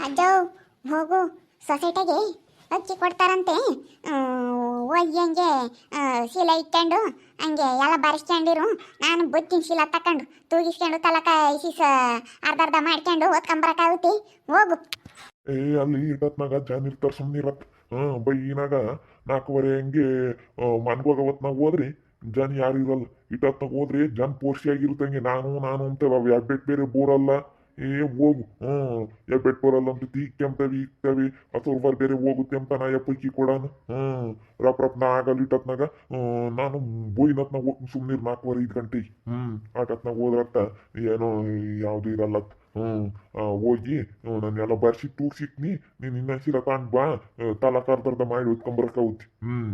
ಅಜ್ಜವ್ ಹೋಗು ಸೊಸೈಟಿಗೆ ಅಕ್ಕಿ ಕೊಡ್ತಾರಂತೆ. ಹೋಗಿ ಹಂಗೆ ಶೀಲ ಇಟ್ಕೊಂಡು ಹಂಗೆ ಎಲ್ಲ ಬಾರಿಸ್ಕೊಂಡಿರು. ನಾನು ಬುತ್ತಿನ ಶೀಲ ತಕೊಂಡು ತೂಗಿಸ್ಕೊಂಡು ತಲಕ ಇಸಿಸ ಅರ್ಧ ಅರ್ಧ ಮಾಡ್ಕೊಂಡು ಓದ್ಕೊಂಬರಕ್ಕಾಗುತ್ತೆ ಹೋಗು. ಏ, ಅಲ್ಲಿ ಇಡತ್ನಾಗ ಜನ ಇರ್ತಾರ ಹಾಂ ಬೈ ಬೈನಾಗ ನಾಲ್ಕುವರೆ ಹಂಗೆ ಮನ್ಗೋಗ ಹೊತ್ನಾಗ ಹೋದ್ರಿ ಜನ ಯಾರು ಇರಲ್ಲ. ಇಟ್ಟತ್ನಾಗ ಹೋದ್ರಿ ಜನ ಪೋರ್ಸಿಯಾಗಿರ್ತಂಗೆ ನಾನು ನಾನು ಅಂತ ಎಬ್ಬೆಟ್ ಬೇರೆ ಬೋರಲ್ಲ. ಏ, ಹೋಗು. ಹ್ಮ್ ಬೆಟ್ ಬರಲ್ಲ ಅಂತ ತೀಕ್ಕೆಂತವಿ ಇಕ್ತವಿ. ಹಸುರ್ಬಾರ್ ಬೇರೆ ಹೋಗುತ್ತೆ ಅಂತ ನಾ ಪೈಕಿ ಕೊಡಾನ. ಹ್ಮ್, ರಪ್ ರಪ್, ನಾ ಆಗಲ್ಲ ಇಟ್ಟತ್ನಾಗ ನಾನು ಬೋಯಿನತ್ನಾಗ ಹೋಗ್ ಸುಮ್ಮನೆ ನಾಲ್ಕುವರೆ, ಐದು ಗಂಟೆ ಹ್ಮ್, ಆಟತ್ನಾಗ ಹೋದ್ರತ್ತ ಏನೋ ಯಾವುದು ಇರಲ್ಲ ಹ್ಮ್ ಹೋಗಿ ನನ್ನೆಲ್ಲ ಬರ್ಸಿ ತೂಗ್ಸಿಟ್ನಿ, ನೀನ್ ಇನ್ನೊಂದ್ಸಲ ತಗೊಂಡ್ ಬಾ ತಲಾ ಕರ್ದರ್ದ ಮಾಡಿ ಹೊತ್ಕೊಂಬರಕಾಗುತ್ತೆ ಹ್ಮ್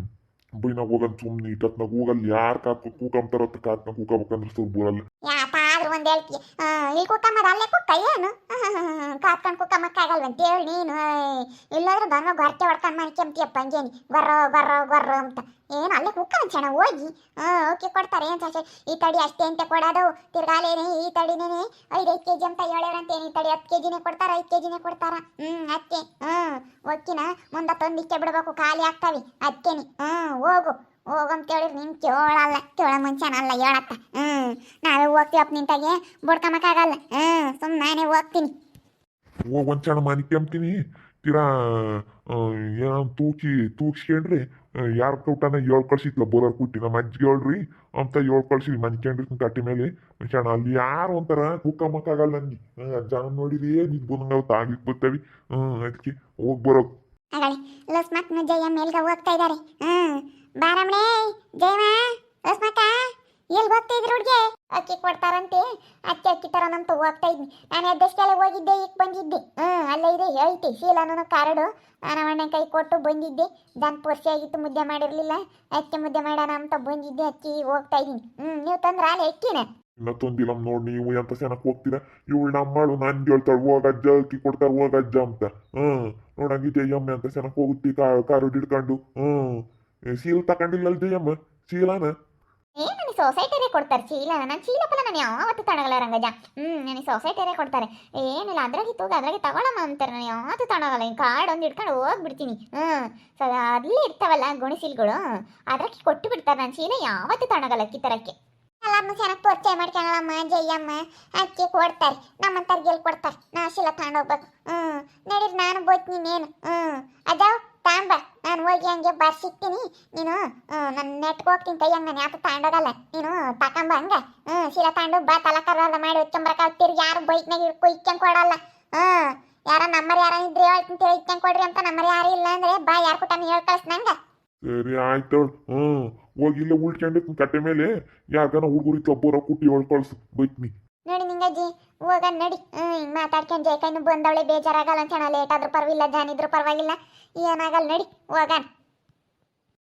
ಬೈನಾಗ ಹೋಗನ್ ಸುಮ್ನೆ, ಇಟ್ಟತ್ನಾಗ ಹೋಗಲ್ಲ ಯಾರ್ ಕಾತ್ಕೊ ಕೂಕಂತಾರತ್ತ ಕಾತ್ನಾಗ ಕೂಕಬೇಕಂದ್ರೆ ಸ್ವಲ್ಪ ಬರಲ್ಲ. ಹೇಳ್ತಿ ಇಲ್ಲಿ ಕುಕ್ಕಮ್ಮದ ಅಲ್ಲೇ ಕುಕ್ಕ ಏನು? ಕಾತ್ಕೊಂಡು ಕುಕ್ಕಮ್ಮಕ್ಕಾಗಲ್ವಂತ ಹೇಳಿ ನೀನು. ಇಲ್ಲಾದ್ರೂ ದನ ಗೊರಕೆ ಹೊಡ್ಕೊಂಡು ಮನ್ಕೆಂತಿಯಪ್ಪ ಹಂಗೇನಿ. ಗೊರ್ರೋ ಗೊರ್ರೋ ಗೊರ್ರೋ ಅಂತ. ಏನು, ಅಲ್ಲೇ ಕುಕ್ಕ ಚೆನ್ನ ಹೋಗಿ. ಹಾಂ ಓಕೆ, ಕೊಡ್ತಾರೆ, ಏನು ಈ ತಡಿ ಅಷ್ಟೇ ಅಂತ ಕೊಡೋದು. ತಿರ್ಗಾಲೇನೆ, ಈ ತಡಿನೇ ಐದು ಐದು ಕೆ ಜಿ ಅಂತ ಹೇಳೋರಂತೇನೆ ಈ ತಡಿ? ಹತ್ತು ಕೆ ಜಿನೇ ಕೊಡ್ತಾರ, ಐದು ಕೆ ಜಿನೇ ಕೊಡ್ತಾರ? ಹ್ಞೂ ಅದಕ್ಕೆ ಹ್ಞೂ ಓಕೆನಾ? ಮುಂದೆ ತಂದು ಬಿಡ್ಬೇಕು, ಖಾಲಿ ಆಗ್ತಾವೆ ಅದಕ್ಕೇನಿ ಹ್ಞೂ ಹೋಗು. ಹೋಗಂತ ಹೇಳಿದ್ರೆ ನಿನ್ ಕೇಳಲ್ಲ ಕೇಳ ಮುಂಚೆನಲ್ಲ ಹೇಳತ್ತ. ಹ್ಮ್ ನಾವೇ ಹೋಗ್ತೀವಪ್ಪ ನಿಂತಾಗೆ ಬಡ್ಕೊಂಬಕ್ಕಾಗಲ್ಲ ಹ್ಮ್ ಸುಮ್ಮನೆ ನಾನೇ ಹೋಗ್ತೀನಿ. ಹೋಗ ಒಂದ್ ಕ್ಷಣ ಮನಿಕೆಂತೀನಿ ತೀರಾ ಏನೋ ತೂಕಿ ತೂಗ್ಸ್ಕೊಂಡ್ರಿ ಯಾರ ಕೌಟನ ಏಳ್ ಕಳ್ಸಿತ್ಲ ಬೋರರ್ ಕುಟ್ಟಿ ನಮ್ಮ ಅಜ್ಜಿಗೆ ಹೇಳ್ರಿ ಅಂತ ಏಳ್ ಕಳ್ಸಿ ಮನಿಕೊಂಡ್ರಿ ಕಟ್ಟಿ ಮೇಲೆ. ಮನ್ಕೊಂಡ್ ಅಲ್ಲಿ ಯಾರು ಒಂಥರ ಕೂಕಮ್ಮಕ್ಕಾಗಲ್ಲ ನನ್ಗೆ ಜನ ನೋಡಿರಿ ನಿದ್ ಬಂದಂಗ ತಾಗ್ಲಿಕ್ ಬರ್ತೇವಿ ಹ್ಮ್ ಅದಕ್ಕೆ ಹೋಗಿ ಬರೋ ಆಗಲಿ ಲಸ್ಮತ್ ಜಯ ಮೇಲ್ಗ ಹೋಗ್ತಾ ಇದ್ದಾರೆ ಹ್ಮ್ ಬಾರಮ್ಮಳೆ ಜಯಮ್ಮ ಲಸ್ಮಕ್ಕ ಎಲ್ಲಿ ಹೋಗ್ತಾ ಇದ್ರು ಹುಡ್ಗೆ? ಅಕ್ಕಿ ಕೊಡ್ತಾರಂತೆ. ಅಕ್ಕಿ ಅಕ್ಕಿ ತರ ತರೋನಂತ ಹೋಗ್ತಾ ಇದ್ನಿ. ನಾನು ಎದ್ದಷ್ಟೆಲ್ಲ ಹೋಗಿದ್ದೆ, ಈಗ ಬಂದಿದ್ದೆ. ಹ್ಮ್, ಅಲ್ಲೇ ಇದೆ ಐತಿ ಶೀಲಾನು ಕಾರ್ಡು. ನಾನು ಅಣ್ಣನ ಕೈ ಕೊಟ್ಟು ಬಂದಿದ್ದೆ. ದನ್ ಪೋರ್ಸಿ ಆಗಿತ್ತು, ಮುದ್ದೆ ಮಾಡಿರ್ಲಿಲ್ಲ. ಅಕ್ಕಿ ಮುದ್ದೆ ಮಾಡೋಣ ಅಂತ ಬಂದಿದ್ದೆ, ಅಕ್ಕಿ ಹೋಗ್ತಾ ಇದ್ದೀನಿ. ಹ್ಮ್, ನೀವು ತಂದ್ರ ಅಲ್ಲಿ ಅಕ್ಕಿನ? ಇಲ್ಲ ತೊಂದಿಲ್ಲ ನೋಡಿ, ನೀವು ಎಂತ ಸೆನಕ್ ಹೋಗ್ತೀರಾ? ಇವಳು ನಮ್ಮಳು ನಾನು ಹೇಳ್ತಾಳೆ, ಹೋಗ ಅಜ್ಜ, ಅಕ್ಕಿ ಕೊಡ್ತಾರೆ ಹೋಗ ಅಜ್ಜ ಅಂತ. ಹ್ಮ್, ನೋಡಂಗಿ ಜಯಮ್ಮೆ ಅಂತ ಸೆನಕ್ ಹೋಗುತ್ತಿ ಕಾರು ಹಿಡ್ಕೊಂಡು. ಹ್ಮ್. ಏ, ಸೀಲ್ ತಕೊಂಡಿಲ್ಲಲ್ ಜಯಮ್ಮ ಸೀಲಾನ ಏ ನನಗೆ ಸೊಸೈಟಿರೇ ಕೊಡ್ತಾರೆ ಚೀಲ ನಾನು ಚೀಲ ಫಲ ನಾನು ಯಾವತ್ತು ತಣಗಲ್ಲ ರಂಗಜ ಹ್ಞೂ ನನಗೆ ಸೊಸೈಟಿರೇ ಕೊಡ್ತಾರೆ ಏನಿಲ್ಲ ಅದ್ರಾಗೆ ತೂಗ ಅದ್ರಾಗೆ ತಗೊಳಮ್ಮ ಅಂತಾರೆ ನಾನು ಯಾವತ್ತು ತಣಗಲ್ಲ ಈ ಕಾರ್ಡ್ ಒಂದು ಹಿಡ್ಕೊಂಡು ಹೋಗ್ಬಿಡ್ತೀನಿ ಹ್ಞೂ ಸೊ ಅಲ್ಲಿ ಇರ್ತಾವಲ್ಲ ಗುಣಿಸಿಲ್ಗಳು ಅದ್ರಾಗೆ ಕೊಟ್ಟು ಬಿಡ್ತಾರೆ ನಾನು ಚೀಲ ಯಾವತ್ತು ತಣಗಲ್ಲ ಕಿತ್ತರಕ್ಕೆ ಎಲ್ಲರನ್ನು ಚೆನ್ನಾಗಿ ಪರಿಚಯ ಮಾಡ್ಕೊಳ್ಳಮ್ಮ ಜಯ್ಯಮ್ಮ ಅಕ್ಕಿ ಕೊಡ್ತಾರೆ ನಮ್ಮಂತರ್ಗೆ ಎಲ್ಲಿ ಕೊಡ್ತಾರೆ ನಾ ಶೀಲ ತಗೊಂಡೋಗ್ಬೇಕು ಹ್ಞೂ ನಡೀರಿ ನಾನು ಬೋಯ್ತೀನಿ ನೀನು ಹ್ಞೂ ಅದಾವ್ ತಾಂಬ, ನಾನು ಹೋಗಿ ಹಂಗೆ ಬರ್ಸಿಕ್ತೀನಿ ನೀನು ನನ್ನ ನೆಟ್ಗೆ ಹೋಗ್ತೀನಿ ಕೈ, ಹಂಗೆ ನಾನು ಯಾಕೆ ತಾಂಡೋಗಲ್ಲ. ನೀನು ತಕೊಂಬ ಹಂಗೆ. ಹ್ಞೂ ಶೀಲ ತಾಂಡು ಬಾ ತಲಕರ್ವಾದ ಮಾಡಿ ಹೊಚ್ಕೊಂಬರಕ ತಿರ್ಗಿ ಯಾರು ಬೈಕ್ನಾಗ ಇಟ್ಕೊ ಇಕ್ಕಂಗೆ ಕೊಡಲ್ಲ. ಹ್ಞೂ ಯಾರ ನಮ್ಮರು ಯಾರ ಇದ್ರೆ ಹೇಳ್ತೀನಿ ಇಕ್ಕಂಗೆ ಕೊಡ್ರಿ ಅಂತ ನಮ್ಮರು ಯಾರು ಇಲ್ಲ ಅಂದ್ರೆ ಬಾ, ಯಾರು ಕೊಟ್ಟ ಹೇಳ್ ಕಳ್ಸ್ ನಂಗೆ. ಸರಿ, ಆಯ್ತು ಹ್ಞೂ ಹೋಗಿ ಇಲ್ಲೇ ಉಳ್ಕೊಂಡಿತ್ತು ಕಟ್ಟೆ ಮೇಲೆ. ಯಾಕನ ಹುಡುಗರು ಒಬ್ಬರ ಕುಟ್ಟಿ ಒಳ್ ಬೈಕ್ನಿ ನೋಡಿ ನಿಂಗಜ್ಜಿ ಹೋಗ ನಡಿ. ಹಿಂಗೆ ಮಾತಾಡ್ಕೊಂಡು ಜೈಕೈನು ಬಂದವಳೆ ಬೇಜಾರಾಗಲ್ಲ ಅಂತ ಲೇಟ್ ಆದ್ರೂ ಪರವಾಗಿಲ್ಲ ಜಾನಿದ್ರು ಪರವಾಗಿಲ್ಲ. ಏನಾಗಲ್ಲ ನಡಿ ಹೋಗಣ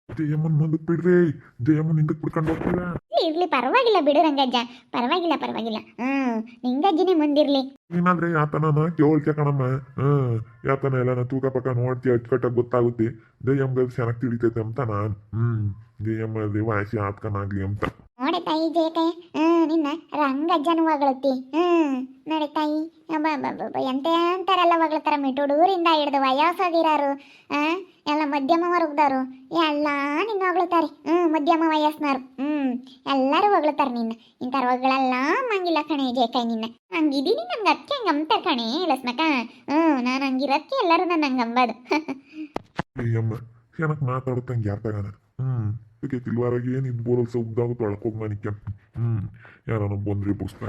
ಜಯಮ್ಮನ್ ಮುಂದಕ್ ಬಿಡ್ರಿ. ಜಯಮ್ಮನ್ ಹಿಂದಕ್ ಬಿಡ್ಕೊಂಡು ಹೋಗ್ತೀರಾ ಇರ್ಲಿ ಪರವಾಗಿಲ್ಲ ಬಿಡು ರಂಗಜ್ಜ. ಪರವಾಗಿಲ್ಲ ಪರವಾಗಿಲ್ಲ. ಹ್ಮ್ ನಿಂಗಜ್ಜಿನೇ ಮುಂದಿರ್ಲಿ. ನೀನಾದ್ರೆ ಯಾತನನ ಕೇಳ್ಕೆ ಕಣಮ್ಮ? ಹ್ಮ್ ಯಾತನ ಎಲ್ಲ ತೂಕ ಪಕ್ಕ ನೋಡ್ತಿ ಅಚ್ಚುಕಟ್ಟಾಗಿ ಗೊತ್ತಾಗುತ್ತೆ. ಜಯಮ್ಗ ಚೆನ್ನಾಗಿ ತಿಳಿತೈತೆ ಅಂತ ನಾನ್. ಹ್ಮ್ ಜಯಮ್ಮ ದೇವ ವಾಸಿ ಆತ್ಕನಾಗ್ಲಿ ಅಂತ. ನೋಡಿ ತಾಯಿ ಜೇಕಯ್ಯ ಹ್ಮ್ ನಿನ್ನ ಅಜ್ಜನು ಹೊಗಳುತ್ತಿ ಹ್ಮ್ ನಡೆ ತಾಯಿ. ಅಂತಾರಲ್ಲ ಎಂತ ಹಿಡಿದು ವಯಸ್ಸಾಗಿರಾರು ಮಿಟುಡೂರಿಂದ ಹಿಡ್ದು ವಯಸ್ಸಾಗಿರೋರು. ಆ, ಎಲ್ಲ ಮಧ್ಯಮ ವರ್ಗದವರು. ಎಲ್ಲ ನಿನ್ನ ಹೊಗಳ್ತಾರೆ ಹ್ಮ್ ಮಧ್ಯಮ ವಯಸ್ಸಿನವ್ರು ಹ್ಮ್ ಎಲ್ಲರೂ ಹೊಗಳ್ತಾರೆ ನಿನ್ನ. ಇಂಥರ ಒಗಳೆಲ್ಲ ಮಂಗಿಲ್ಲ ಕಣೆ ಜೇಕಾಯಿ ನಿನ್ನ. ಹಂಗಿದೀನಿ ನಂಗೆ ಅದಕ್ಕೆ ಹಂಗೆ ಅಂತಾರೆ ಕಣೆ ಲಸ್ಮಕ ಹ್ಮ್ ನಾನು ಹಂಗಿರೋಕ್ಕೆ ಎಲ್ಲರೂ ನನ್ನ ಹಂಗೆ ಅಂಬೋದು ಏನಕ್ಕೆ ಮಾತಾಡುತ್ತಂಗೆ ಯಾರ್ ಹ್ಞೂ ಅದಕ್ಕೆ ತಿಳುವಾರಾಗಿ ಏನ್ ಇದ್ ಬೋರಲ್ ಸೌದಾಗ ತೊಳ್ಕೋಗ್ ಮನಿಕ ಹ್ಮ್ ಯಾರನ್ನ ಬಂದ್ರಿ ಬುಸ್ತಾ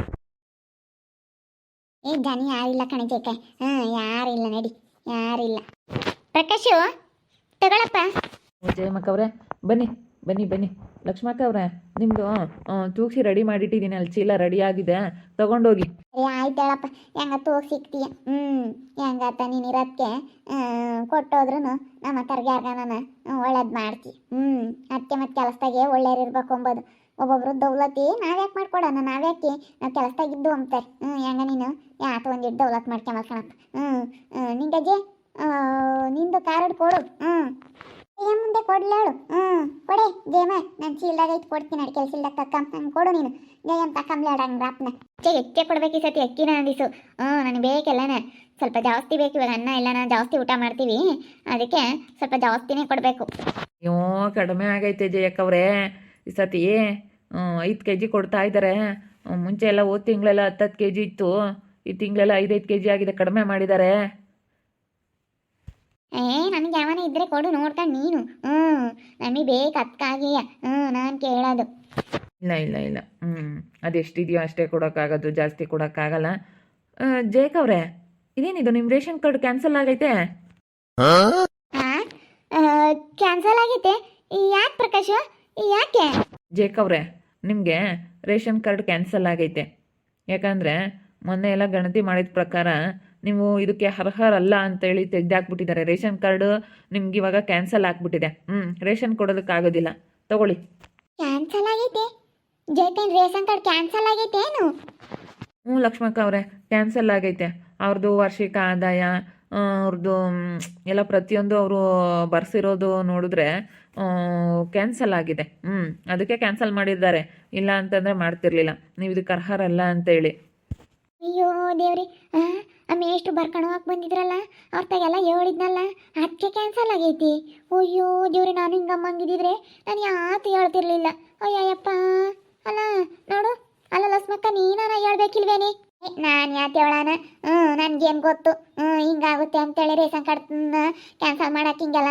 ಏ ಜನ ಯಾರಿಲ್ಲ ಕಣೆ ಜೇಕ. ಹ್ಮ್ ಯಾರಿಲ್ಲ ನಡಿ. ಯಾರಿಲ್ಲ ಪ್ರಕಾಶು ತಗೊಳಪ್ಪ. ಜಯಮ್ಮಕ್ಕ ಅವರೇ ಬನ್ನಿ ಬನ್ನಿ ಬನ್ನಿ. ಲಕ್ಷ್ಮಕ್ಕ ಅವರೇ ನಿಮ್ಮದು ತೂಗಿಸಿ ರೆಡಿ ಮಾಡಿಟ್ಟಿದ್ದೀನಿ ಅಲ್ಲಿ ಚೀಲ ರೆಡಿ ಆಗಿದೆ. ತಗೊಂಡೋಗಿ. ಏ ಆಯ್ತು ಹೇಳಪ್ಪ. ಹೆಂಗ ತೋಗ್ ಸಿಕ್ತೀಯ ಹ್ಞೂ ಹೆಂಗತ್ತ ನೀನು ಇರೋದಕ್ಕೆ ಕೊಟ್ಟೋದ್ರೂ ನಮ್ಮ ಅಕ್ಕರ್ಗೆ ಯಾರ್ಗಾನ ಒಳ್ಳೇದು ಮಾಡ್ತಿ. ಹ್ಞೂ ಅದಕ್ಕೆ ಮತ್ತೆ ಕೆಲಸದಾಗೆ ಒಳ್ಳೆಯವ್ರು ಇರ್ಬೇಕು ಅಂಬೋದು. ಒಬ್ಬೊಬ್ರು ದೌಲತಿ, ನಾವ್ಯಾಕೆ ಮಾಡ್ಕೊಡೋಣ? ನಾವ್ಯಾಕೆ? ನಾವು ಕೆಲಸದಾಗಿದ್ದು ಅಂತಾರೆ ಹ್ಞೂ ಹೆಂಗ ನೀನು? ಯಾತು ಒಂದಿಟ್ಟು ದೌಲತ್ ಮಾಡ್ಕೊಂಬಲ್ಕಣಪ್ಪ ಹ್ಞೂ ನಿಂಗಜ್ಜಿ ನಿಂದು ಕಾರ್ಡ್ ಕೊಡು. ಹ್ಞೂ ಏನ್ ಮುಂದೆ ಕೊಡ್ಲೇಳು. ಹ್ಞೂ ಕೊಡೆ ಜೇಮ ನನ್ ಚೀಲ್ದಾಗ ಐತೆ ಕೊಡ್ತೀನಿ ಅಡಿಕೆ ಚೀಲ್ದಾಗ ತಕ್ಕಂ ನಂಗೆ ಕೊಡು ನೀನು. ಜಯಮ್ ತಕ್ಕಂಬ್ಲಾಡ ಹಂಗೆ ರಾಪ್ನ. ಅಚ್ಚೆ ಎಕ್ಕೆ ಕೊಡ್ಬೇಕು ಈ ಸತಿ ಅಕ್ಕಿನ ಅಂದಿಸು. ಹ್ಞೂ ನನಗೆ ಬೇಕಲ್ಲನ. ಸ್ವಲ್ಪ ಜಾಸ್ತಿ ಬೇಕು, ಇವಾಗ ಅನ್ನ ಇಲ್ಲ ನಾನು ಜಾಸ್ತಿ ಊಟ ಮಾಡ್ತೀವಿ. ಅದಕ್ಕೆ ಸ್ವಲ್ಪ ಜಾಸ್ತಿನೇ ಕೊಡಬೇಕು. ಅಯ್ಯೋ, ಕಡಿಮೆ ಆಗೈತೆ ಜಯಕ್ಕವ್ರೆ ಈ ಸತಿ ಐದು ಕೆ ಜಿ ಕೊಡ್ತಾ ಇದ್ದಾರೆ ಮುಂಚೆ ಎಲ್ಲ ಹೋದ ತಿಂಗಳೆಲ್ಲ ಹತ್ತತ್ತು ಕೆ ಜಿ ಇತ್ತು. ಈ ತಿಂಗಳೆಲ್ಲ ಐದೈದು ಕೆ ಜಿ ಆಗಿದೆ, ಕಡಿಮೆ ಮಾಡಿದ್ದಾರೆ ಏ ನನಗೆ ಯಾವನ ಇದ್ರೆ ಕೊಡು ನೋಡ್ಕೊಂಡು ನೀನು. ಹ್ಞೂ ನಮಗೆ ಬೇಕು ಅದಕ್ಕಾಗಿಯ ಹ್ಞೂ ನಾನು ಕೇಳೋದು. ಇಲ್ಲ ಇಲ್ಲ ಇಲ್ಲ. ಹ್ಞೂ ಅದೆಷ್ಟಿದೆಯೋ ಅಷ್ಟೇ ಕೊಡೋಕ್ಕಾಗೋದು ಜಾಸ್ತಿ ಕೊಡೋಕ್ಕಾಗಲ್ಲ. ಜಯಕ್ಕವ್ರೆ ಇದೇನಿದು ನಿಮ್ಮ ರೇಷನ್ ಕಾರ್ಡ್ ಕ್ಯಾನ್ಸಲ್ ಆಗೈತೆ? ಹಾಂ ಕ್ಯಾನ್ಸಲ್ ಆಗೈತೆ. ಯಾಕೆ ಪ್ರಕಾಶ್? ಯಾಕೆ? ಜೇಕವ್ರೆ ನಿಮಗೆ ರೇಷನ್ ಕಾರ್ಡ್ ಕ್ಯಾನ್ಸಲ್ ಆಗೈತೆ. ಯಾಕಂದ್ರೆ ಮೊನ್ನೆ ಎಲ್ಲ ಗಣತಿ ಮಾಡಿದ ಪ್ರಕಾರ ನೀವು ಇದಕ್ಕೆ ಅರ್ಹರಲ್ಲ ಅಂತೇಳಿ ತೆಗೆದಾಕ್ಬಿಟ್ಟಿದ್ದಾರೆ. ರೇಷನ್ ಕಾರ್ಡು ನಿಮ್ಗೆ ಇವಾಗ ಕ್ಯಾನ್ಸಲ್ ಆಗಿಬಿಟ್ಟಿದೆ. ಹ್ಞೂ ರೇಷನ್ ಕೊಡೋದಕ್ಕಾಗೋದಿಲ್ಲ ತಗೊಳ್ಳಿ. ಕ್ಯಾನ್ಸಲ್ ಆಗೈತೆ. ಜೇಕನ್ ರೇಷನ್ ಕಾರ್ಡ್ ಕ್ಯಾನ್ಸಲ್ ಆಗೈತೆ ಏನು? ಹ್ಞೂ ಲಕ್ಷ್ಮಕ್ಕ ಅವರೇ ಕ್ಯಾನ್ಸಲ್ ಆಗೈತೆ. ಅವ್ರದ್ದು ವಾರ್ಷಿಕ ಆದಾಯ ಅವ್ರದ್ದು ಎಲ್ಲ ಪ್ರತಿಯೊಂದು ಅವರು ಬರ್ಸಿರೋದು ನೋಡಿದ್ರೆ ಕ್ಯಾನ್ಸಲ್ ಆಗಿದೆ. ಹ್ಞೂ ಅದಕ್ಕೆ ಕ್ಯಾನ್ಸಲ್ ಮಾಡಿದ್ದಾರೆ. ಇಲ್ಲ ಅಂತಂದರೆ ಮಾಡ್ತಿರ್ಲಿಲ್ಲ. ನೀವು ಇದಕ್ಕೆ ಅರ್ಹರಲ್ಲ ಅಂತೇಳಿ ಅಯ್ಯೋ ದೇವ್ರಿ ಆ ಎಷ್ಟು ಬರ್ಕೊಂಡು ಹೋಗಕ್ಕೆ ಬಂದಿದ್ರಲ್ಲ ಅವ್ರ ತಾಗೆಲ್ಲ ಹೇಳಿದ್ನಲ್ಲ ಅದಕ್ಕೆ ಕ್ಯಾನ್ಸಲ್ ಆಗೈತಿ. ಅಯ್ಯೋ, ದೇವ್ರಿ, ನಾನು ಹಿಂಗಮ್ಮಂಗಿದ್ರೆ ನಾನು ಯಾತು ಹೇಳ್ತಿರ್ಲಿಲ್ಲ. ಅಯ್ಯಯ್ಯಪ್ಪ, ಅಲ್ಲ, ನೋಡು, ಅಲ್ಲ ಲಸ್ಮಕ್ಕ ನೀನಾರ ಹೇಳ್ಬೇಕಿಲ್ವೇನೆ? ನಾನು ಯಾತು ಹೇಳಾನ ಹ್ಞೂ ನನಗೇನು ಗೊತ್ತು. ಹ್ಞೂ ಹಿಂಗಾಗುತ್ತೆ ಅಂತೇಳಿ ರೇಷನ್ ಕಾರ್ಡ್ ಕ್ಯಾನ್ಸಲ್ ಮಾಡಕ್ಕೆ ಹಿಂಗೆಲ್ಲ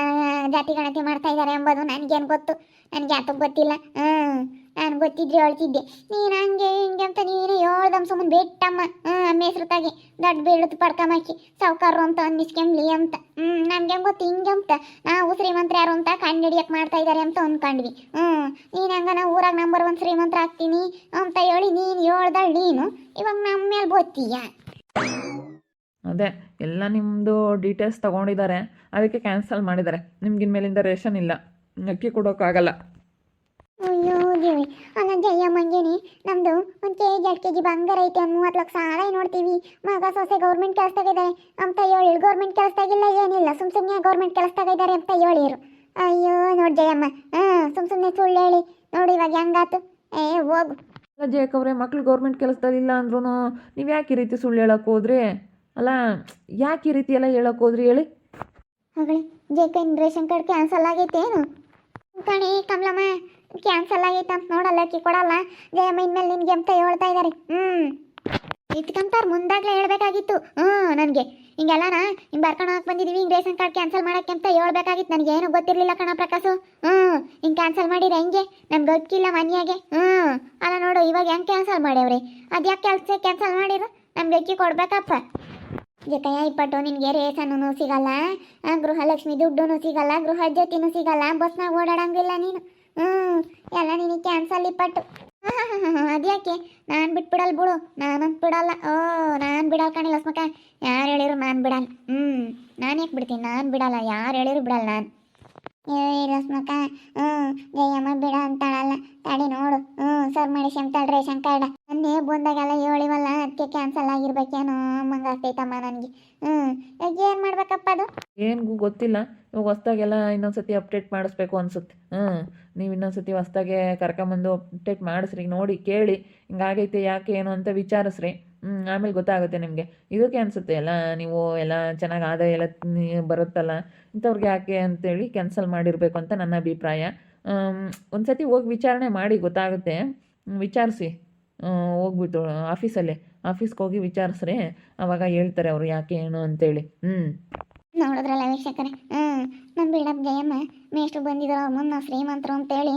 ಜಾತಿ ಗಣತಿ ಮಾಡ್ತಾ ಇದ್ದಾರೆ ಎಂಬುದು ನನಗೇನು ಗೊತ್ತು. ನನಗೆ ಯಾತಕ್ಕೆ ಗೊತ್ತಿಲ್ಲ. ಹ್ಞೂ ನಾನು ಗೊತ್ತಿದ್ರೆ ಹೇಳ್ತಿದ್ದೆ. ನೀನು ಹಂಗೆ ಹಿಂಗೆ ಅಂತ ನೀನು ಹೇಳ್ದಮ್ ಸುಮ್ಮನೆ ಬಿಟ್ಟಮ್ಮ. ಹ್ಞೂ ಅಮ್ಮ ಹೆಸ್ರು ತಾಗಿ. ದೊಡ್ಡ ಬೀಳತ್ತು ಪಡ್ಕಮಾಕಿ ಸಾವುಕಾರರು ಅಂತ ಅನ್ನಿಸ್ಕೊಂಬ್ಲಿ ಅಂತ. ಹ್ಞೂ ನಮ್ಗೆ ಗೊತ್ತು ಹಿಂಗೆ ಅಂತ. ನಾವು ಶ್ರೀಮಂತ್ರ ಯಾರು ಅಂತ ಕಂಡು ಹಿಡಿಯಕ್ಕೆ ಮಾಡ್ತಾ ಇದ್ದಾರೆ ಅಂತ ಅಂದ್ಕೊಂಡ್ವಿ ಹ್ಞೂ ನೀನು ಹಂಗ ನಾವು ಊರಾಗ ನಂಬರ್ ಒನ್ ಶ್ರೀಮಂತ್ರ ಆಗ್ತೀನಿ ಅಂತ ಹೇಳಿ ನೀನು ಹೇಳ್ದಳು ನೀನು. ಇವಾಗ ನಮ್ಮ ಮೇಲೆ ಬತ್ತೀಯ ಅದೇ ಎಲ್ಲ ನಿಮ್ಮದು ಡೀಟೇಲ್ಸ್ ತಗೊಂಡಿದ್ದಾರೆ ಅದಕ್ಕೆ ಕ್ಯಾನ್ಸಲ್ ಮಾಡಿದ್ದಾರೆ ನಿಮ್ಗಿನ ಮೇಲಿಂದ ರೇಷನ್ ಇಲ್ಲ. ಅಕ್ಕಿ ಕೊಡೋಕ್ಕಾಗಲ್ಲ. ಅಯ್ಯೋ ದೇವಿ ಅಲ್ಲ ಜಯಮ್ಮಂಗೇನಿ ನಮ್ದು ಒಂದು ಕೆ ಜಿ ಎರಡು ಕೆ ಜಿ ಬಂಗಾರ ಐತೆ ಒಂದು ಮೂವತ್ತು ಲಕ್ಷ ಸಾಲ ನೋಡ್ತೀವಿ. ಮಗ ಸೊಸೆ ಗೌರ್ಮೆಂಟ್ ಕೆಲಸದಾಗಿದ್ದಾರೆ ಅಂತ ಹೇಳಿ ಗೌರ್ಮೆಂಟ್ ಕೆಲಸದಾಗಿಲ್ಲ ಏನಿಲ್ಲ. ಸುಮ್ ಸುಮ್ಮನೆ ಗೌರ್ಮೆಂಟ್ ಕೆಲಸದಾಗ ಇದ್ದಾರೆ ಅಂತ ಹೇಳಿರು ಅಯ್ಯೋ ನೋಡಿ ಜಯಮ್ಮ. ಹಾಂ ಸುಮ್ ಸುಮ್ಮನೆ ಸುಳ್ಳು ಹೇಳಿ. ನೋಡಿ ಇವಾಗ ಹೆಂಗಾತು. ಏ ಹೋಗು. ಅಲ್ಲ ಜಯಕವ್ರೆ ಮಕ್ಳು ಗೌರ್ಮೆಂಟ್ ಕೆಲಸದಲ್ಲಿ ಇಲ್ಲ ಅಂದ್ರೂ ನೀವು ಯಾಕೆ ಈ ರೀತಿ ಸುಳ್ಳು ಹೇಳಕ್ಕೆ ಹೋದ್ರಿ? ಅಲ್ಲ ಯಾಕೆ ಈ ರೀತಿ ಎಲ್ಲ ಹೇಳಕ್ಕೆ ಹೋದ್ರಿ ಹೇಳಿ? ಮಗಳೇ ರೇಷನ್ ಕಾರ್ಡ್ ಕ್ಯಾನ್ಸಲ್ ಆಗೈತೆ ಏನು ಕಣಿ ಕಮಲಮ್ಮ. ಕ್ಯಾನ್ಸಲ್ ಆಗೈತೆ ಅಂತ ನೋಡಲ್ಲ, ಅಕ್ಕಿ ಕೊಡಲ್ಲ. ಜಯಮ್ಮ ಇನ್ಮೇಲೆ ನಿನ್ಗೆ ಅಂತ ಹೇಳ್ತಾ ಇದ್ದಾರೆ ಹ್ಞೂ ಇಟ್ಕೊಂತಾರ ಮುಂದಾಗ್ಲೇ ಹೇಳ್ಬೇಕಾಗಿತ್ತು. ಹ್ಞೂ ನನಗೆ. ಹಿಂಗೆಲ್ಲನ, ಹಿಂಗೆ ಬರ್ಕೊಂಡು ಹೋಗಕ್ಕೆ ಬಂದಿದ್ದೀವಿ ಹಿಂಗೆ ರೇಷನ್ ಕಾರ್ಡ್ ಕ್ಯಾನ್ಸಲ್ ಮಾಡಕ್ಕೆ ಅಂತ ಹೇಳ್ಬೇಕಾಗಿತ್ತು. ನನಗೆ ಏನೂ ಗೊತ್ತಿರಲಿಲ್ಲ ಕಣ ಪ್ರಕಾಶು. ಹ್ಞೂ ಹಿಂಗೆ ಕ್ಯಾನ್ಸಲ್ ಮಾಡಿದ್ರೆ ಹೆಂಗೆ? ನಮ್ಗೆ ಗೊತ್ತಿಲ್ಲ ಮನೆಯಾಗೆ. ಹ್ಞೂ ಅಲ್ಲ ನೋಡು, ಇವಾಗ ಹೆಂಗೆ ಕ್ಯಾನ್ಸಲ್ ಮಾಡ್ಯಾವ್ರಿ? ಅದು ಯಾಕೆ ಕೆಲಸ ಕ್ಯಾನ್ಸಲ್ ಮಾಡಿರು? ನಮ್ಗೆ ಅಕ್ಕಿ ಕೊಡ್ಬೇಕಪ್ಪ. ಜೊತೆಯ ಇಪ್ಪಟ್ಟು ನಿನಗೆ ರೇಷನ್ನು ಸಿಗಲ್ಲ. ಗೃಹಲಕ್ಷ್ಮಿ ದುಡ್ಡು ಸಿಗಲ್ಲ, ಗೃಹ ಜ್ಯೋತಿನೂ ಸಿಗಲ್ಲ. ಬಸ್ನಾಗ ಓಡಾಡಂಗಿಲ್ಲ ನೀನು. ಹ್ಞೂ ಎಲ್ಲ ನಿನಗೆ ಕ್ಯಾನ್ಸಲ್ ಇಪ್ಪಟ್ಟು ಅದ್ಯಾಕೆ ನಾನು ಬಿಟ್ಬಿಡಲ್ಲ ಬಿಡು. ನಾನಂತ ಬಿಡಲ್ಲ. ಓ, ನಾನು ಬಿಡಲ್ಲ ಕಣಿಲ್ಲ ಸ್ಮಕ ಯಾರು ಹೇಳಿರು ನಾನು ಬಿಡಲ್ಲ. ಹ್ಞೂ ನಾನು ಯಾಕೆ ಬಿಡ್ತೀನಿ? ನಾನು ಬಿಡಲ್ಲ. ಯಾರು ಹೇಳಿರು ಬಿಡಲ್ಲ ನಾನು. ಏ ರಸ್ಮಕ ಹ್ಞೂ ಜಯಮ್ಮ ಬಿಡ ಅಂತಾಳಲ್ಲ. ತಡಿ ನೋಡು. ಹ್ಞೂ ಸರ್ ಮಾಡಿ ಶಂತಾಳ್ ಶಂಕರ್ಡ ಕಾರ್ಡ ಮೊನ್ನೆ ಬಂದಾಗೆಲ್ಲ ಹೇಳಿವಲ್ಲ, ಅದಕ್ಕೆ ಕ್ಯಾನ್ಸಲ್ ಆಗಿರ್ಬೇಕೇನೋ ಅಮ್ಮಂಗೆ ಆಗ್ತೈತಮ್ಮ ನನಗೆ. ಹ್ಞೂ ಈಗ ಏನು ಮಾಡ್ಬೇಕಪ್ಪ ಅದು? ಏನಿಗೂ ಗೊತ್ತಿಲ್ಲ. ಇವಾಗ ಹೊಸ್ದಾಗೆಲ್ಲ ಇನ್ನೊಂದ್ಸತಿ ಅಪ್ಡೇಟ್ ಮಾಡಿಸ್ಬೇಕು ಅನ್ಸುತ್ತೆ. ಹ್ಞೂ ನೀವು ಇನ್ನೊಂದ್ಸತಿ ಹೊಸ್ದಾಗೆ ಕರ್ಕೊಂಬಂದು ಅಪ್ಡೇಟ್ ಮಾಡಿಸ್ರಿ, ನೋಡಿ ಕೇಳಿ. ಹಿಂಗಾಗೈತೆ ಯಾಕೆ ಏನು ಅಂತ ವಿಚಾರಿಸ್ರಿ. ಆಮೇಲೆ ಗೊತ್ತಾಗುತ್ತೆ ನಿಮಗೆ. ಇದಕ್ಕೆ ಅನಿಸುತ್ತೆ, ಎಲ್ಲ ನೀವು ಎಲ್ಲ ಚೆನ್ನಾಗಿ ಆದಾಯ ಎಲ್ಲ ಬರುತ್ತಲ್ಲ, ಇಂಥವ್ರಿಗೆ ಯಾಕೆ ಅಂತೇಳಿ ಕ್ಯಾನ್ಸಲ್ ಮಾಡಿರಬೇಕು ಅಂತ ನನ್ನ ಅಭಿಪ್ರಾಯ. ಒಂದು ಸತಿ ಹೋಗಿ ವಿಚಾರಣೆ ಮಾಡಿ ಗೊತ್ತಾಗುತ್ತೆ. ವಿಚಾರಿಸಿ. ಹೋಗ್ಬಿಟ್ಟು ಆಫೀಸಲ್ಲೇ, ಆಫೀಸ್ಗೆ ಹೋಗಿ ವಿಚಾರಿಸ್ರಿ ಅವಾಗ ಹೇಳ್ತಾರೆ ಅವರು ಯಾಕೆ, ಏನು ಅಂತೇಳಿ. ಹ್ಞೂ ನೋಡಿದ್ರಲ್ಲ ವೀಕ್ಷಕರೇ ಹ್ಞೂ ನಮ್ಮ ಬಿಲ್ಡಪ್ ಜಯಮ್ಮ ಮೇಷ್ಟು ಬಂದಿದ್ರು, ಅವ್ರ ಮುನ್ನ ಶ್ರೀಮಂತರು ಅಂತೇಳಿ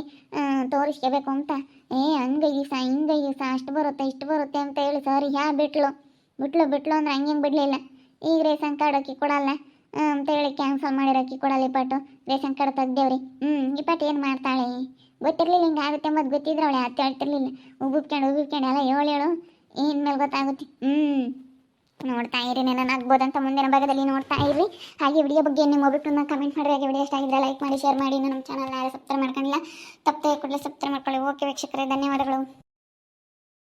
ತೋರಿಸ್ಕೋಬೇಕು ಅಂತ. ಏ ಹಂಗೈದು ಸಾ ಹಿಂಗೈದು ಸಾ, ಅಷ್ಟು ಬರುತ್ತೆ, ಇಷ್ಟು ಬರುತ್ತೆ ಅಂತ ಹೇಳಿ ಸರಿ ಯಾ ಬಿಟ್ಲು. ಬಿಟ್ಲು ಬಿಟ್ಲು ಅಂದ್ರೆ ಹಂಗೆ ಬಿಡಲಿಲ್ಲ. ಈಗ ರೇಷನ್ ಕಾರ್ಡ್ ಅಕ್ಕಿ ಕೊಡಲ್ಲ. ಅಂತ ಹೇಳಿ ಕ್ಯಾನ್ಸಲ್ ಮಾಡಿರೋ ಅಕ್ಕಿ ಕೊಡಲ್ಲ ಇಪ್ಪಟ್ಟು ರೇಷನ್ ಕಾರ್ಡ್ ತೆಗ್ದೇವ್ರಿ. ಹ್ಞೂ ಇಪ್ಪಟ್ಟು ಏನು ಮಾಡ್ತಾಳೆ? ಗೊತ್ತಿರಲಿಲ್ಲ, ಹಿಂಗೆ ಆಗುತ್ತೆ ಮತ್ತು ಗೊತ್ತಿದ್ರು ಅವಳು ಯಾಕೆ ಹೇಳ್ತಿರ್ಲಿಲ್ಲ. ಉಬ್ಬಿಬ್ಕೊಂಡು ಉಬ್ಬಿಬ್ಕೊಂಡು ಎಲ್ಲ ಹೇಳು. ಹೇಳು ಇನ್ಮೇಲೆ ಗೊತ್ತಾಗುತ್ತೆ? ಹ್ಞೂ ನೋಡ್ತಾ ಇರಿ ಆಗ್ಬೋದಂತ ಮುಂದಿನ ಭಾಗದಲ್ಲಿ ನೋಡ್ತಾ ಇರಿ ಹಾಗೆ ವಿಡಿಯೋ ಬಗ್ಗೆ ನಿಮ್ಮ ಒಬ್ಬರನ್ನ ಕಮೆಂಟ್ ಮಾಡಿ ಹಾಗೆ ವಿಡಿಯೋ ಇಷ್ಟ ಆಗಿದ್ರೆ ಲೈಕ್ ಮಾಡಿ ಶೇರ್ ಮಾಡಿ. ನಮ್ಮ ಚಾನಲ್ನ ಯಾರು ಸಬ್ಸ್ಕ್ರೈಬ್ ಮಾಡ್ಕೊಂಡಿಲ್ಲ, ತಪ್ಪದೆ ಕೂಡಲೇ ಸಬ್ಸ್ಕ್ರೈಬ್ ಮಾಡ್ಕೊಳ್ಳಿ. ಓಕೆ ವೀಕ್ಷಕರೇ, ಧನ್ಯವಾದಗಳು.